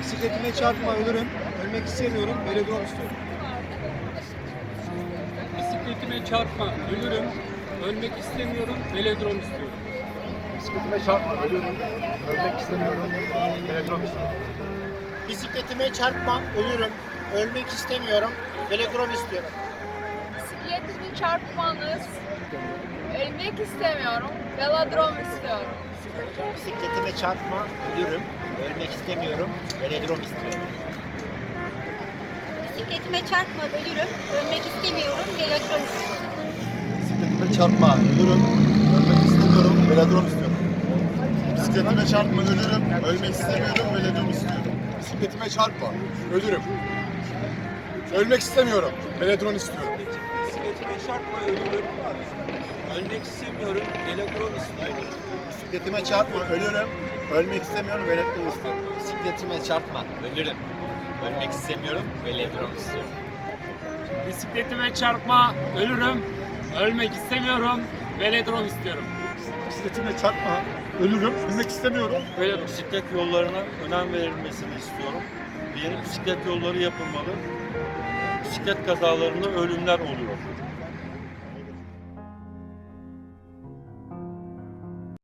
Bisikletime çarpma ölürüm. Ölmek istemiyorum. Velodrom istiyorum. Bisikletime çarpma, ölürüm. Ölmek istemiyorum, velodrom istiyorum. Bisikletime çarpma ölürüm. Ölmek istemiyorum. Velodrom istiyorum. Bisikletime çarpma, ölürüm. Ölmek istemiyorum. Velodrom istiyorum. Bisikletimi çarpmanız, ölmek istemiyorum, velodrom istiyorum. Bisikletime çarpma, ölürüm. Ölmek istemiyorum. Velodrom istiyorum. Bisikletime çarpma ölürüm. Ölmek istemiyorum. Velodrom istiyorum. Bisikletime çarpma ölürüm. Ölmek istemiyorum. Velodrom istiyorum. Bisikletime çarpma ölürüm. Ölmek istemiyorum. Velodrom istiyorum. Bisikletime çarpma ölürüm. Ölmek istemiyorum. Velodrom istiyorum. Çarpma, ölürüm. Ölmek istemiyorum, velodrom istiyorum. Bisikletime çarpma ölürüm. Ölmek istemiyorum. Velodrom istiyorum. Bisikletime çarpma, ölürüm. Ölmek istemiyorum. Velodrom istiyorum. Bisikletime çarpma, ölürüm. Ölmek istemiyorum, velodrom istiyorum. Bisikletime çarpma ölürüm. Ölmek istemiyorum. Böyle bisiklet yollarına önem verilmesini istiyorum. Yeni bisiklet yolları yapılmalı. Bisiklet kazalarında ölümler oluyor.